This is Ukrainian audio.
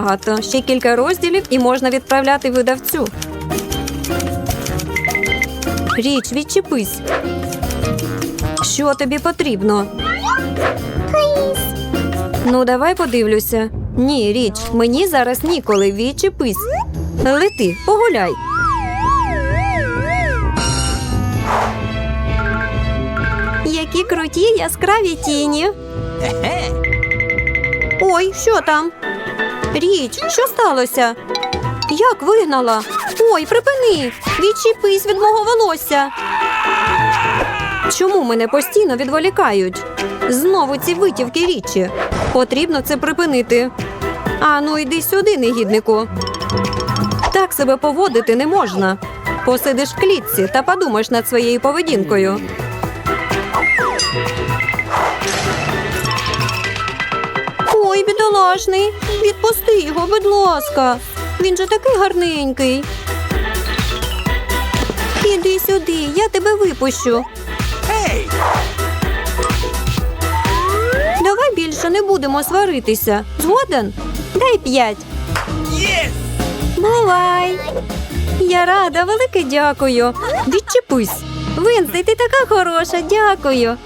багато. Ще кілька розділів і можна відправляти видавцю. Річ, відчепись. Що тобі потрібно? Ну, давай подивлюся. Ні, річ, мені зараз ніколи відчепись. Лети, погуляй. Які круті яскраві тіні. Ой, що там? Річ, що сталося? Як вигнала? Ой, припини! Відчіпись від мого волосся. Чому мене постійно відволікають? Знову ці витівки річі. Потрібно це припинити. А ну йди сюди, негіднику. Так себе поводити не можна. Посидиш в клітці та подумаєш над своєю поведінкою. Бідолашний, відпусти його, будь ласка. Він же такий гарненький. Іди сюди, я тебе випущу. Давай більше не будемо сваритися. Згоден? Дай п'ять. Бувай. Я рада, велике дякую. Відчепись. Винсей, ти така хороша, дякую.